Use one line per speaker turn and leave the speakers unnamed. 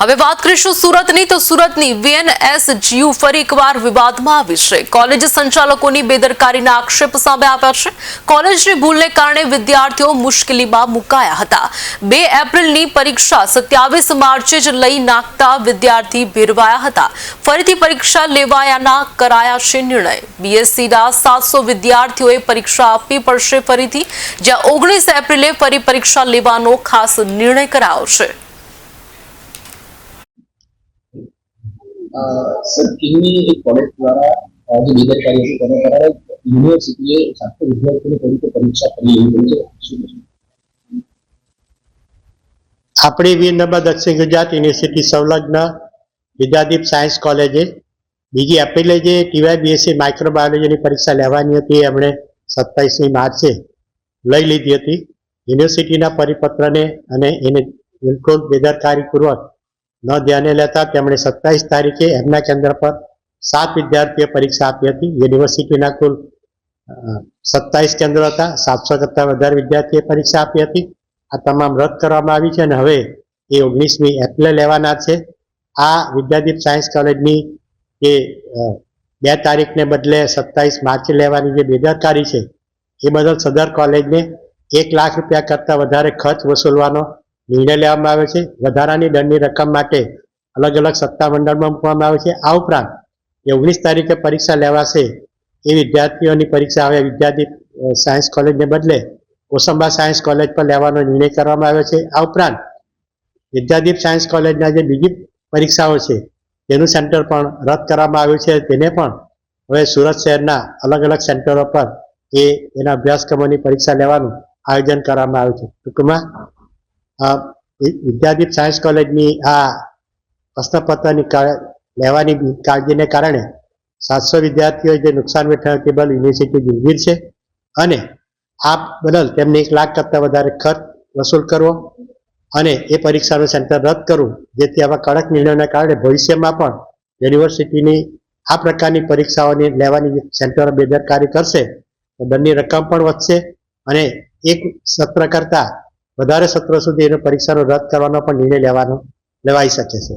હવે વાત કરીશું સુરતની. તો સુરતની વીએનએસજીયુ ફરી એકવાર વિવાદમાં આવી છે. કોલેજ સંચાલકોની બેદરકારીના આક્ષેપ સામે આવ્યા છે. કોલેજની ભૂલને કારણે વિદ્યાર્થીઓ મુશ્કેલીમાં મુકાયા હતા. બે એપ્રિલની પરીક્ષા સત્યાવીસ માર્ચે જ લઈ નાખતા વિદ્યાર્થી ભેરવાયા હતા. ફરીથી પરીક્ષા લેવાયાના કરાયા છે નિર્ણય. બીએસસીના સાતસો વિદ્યાર્થીઓએ પરીક્ષા આપવી પડશે ફરીથી, જ્યાં ઓગણીસ એપ્રિલે ફરી પરીક્ષા લેવાનો ખાસ નિર્ણય કરાયો છે.
સર એક કોલેજ દ્વારા જે બેદરકારી હતી તેના કારણે યુનિવર્સિટીએ સાતસો વિદ્યાર્થીઓને તરીકે પરીક્ષા કરી એવી શું
આપણી વીર નર્મદ દક્ષિણ ગુજરાત યુનિવર્સિટી સંલગ્ન વિદ્યાદીપ સાયન્સ કોલેજે બીજી એપ્રિલે જે ટીવાય બીએસસી માઇક્રોબાયોલોજીની પરીક્ષા લેવાની હતી એમણે સત્તાવીસમી માર્ચે લઈ લીધી હતી. યુનિવર્સિટીના પરિપત્રને અને એને બિલકુલ બેદરકારીપૂર્વક ન ધ્યાને લેતા તેમણે સત્તાવીસ તારીખે એમના કેન્દ્ર પર સાત વિદ્યાર્થીએ પરીક્ષા આપી હતી. યુનિવર્સિટીના કુલ સત્તાવીસ કેન્દ્રો હતા. સાતસો કરતાં વધારે વિદ્યાર્થીએ પરીક્ષા આપી હતી. આ તમામ રદ કરવામાં આવી છે અને હવે એ ઓગણીસમી એપ્રિલે લેવાના છે. આ વિદ્યાદીપ સાયન્સ કોલેજની જે બે તારીખને બદલે સત્તાવીસ માર્ચે લેવાની જે બેદરકારી છે, એ બદલ સદર કોલેજને એક લાખ રૂપિયા કરતાં વધારે ખર્ચ વસૂલવાનો નિર્ણય લેવામાં આવ્યો છે. વધારાની દંડની રકમ માટે અલગ અલગ સત્તામંડળમાં મૂકવામાં આવે છે. આ ઉપરાંત ઓગણીસ તારીખે પરીક્ષા લેવાશે. એ વિદ્યાર્થીઓની પરીક્ષા હવે વિદ્યાર્થી સાયન્સ કોલેજને બદલે કોસંબા સાયન્સ કોલેજ પર લેવાનો નિર્ણય કરવામાં આવ્યો છે. આ ઉપરાંત વિદ્યાદીપ સાયન્સ કોલેજના જે બીજી પરીક્ષાઓ છે, તેનું સેન્ટર પણ રદ કરવામાં આવ્યું છે. તેને પણ હવે સુરત શહેરના અલગ અલગ સેન્ટરો પર એ એના અભ્યાસક્રમોની પરીક્ષા લેવાનું આયોજન કરવામાં આવ્યું છે. ટૂંકમાં વિદ્યાદીપ સાયન્સ કોલેજની આ પ્રશ્નપત્રની લેવાની કાળજીને કારણે સાતસો વિદ્યાર્થીઓ જે નુકસાન વેઠાણ તે બદલ યુનિવર્સિટી દિલગીર છે અને આ બદલ તેમને એક લાખ કરતાં વધારે ખર્ચ વસૂલ કરવો અને એ પરીક્ષાનું સેન્ટર રદ કરવું, જેથી આવા કડક નિર્ણયોના કારણે ભવિષ્યમાં પણ યુનિવર્સિટીની આ પ્રકારની પરીક્ષાઓની લેવાની સેન્ટરો બેદરકારી કરશે, તો દંડની રકમ પણ વધશે અને એક સત્ર કરતાં વધારે સત્રો સુધી એનો પરીક્ષાનો રદ કરવાનો પણ નિર્ણય લેવાનો લેવાઈ શકે છે.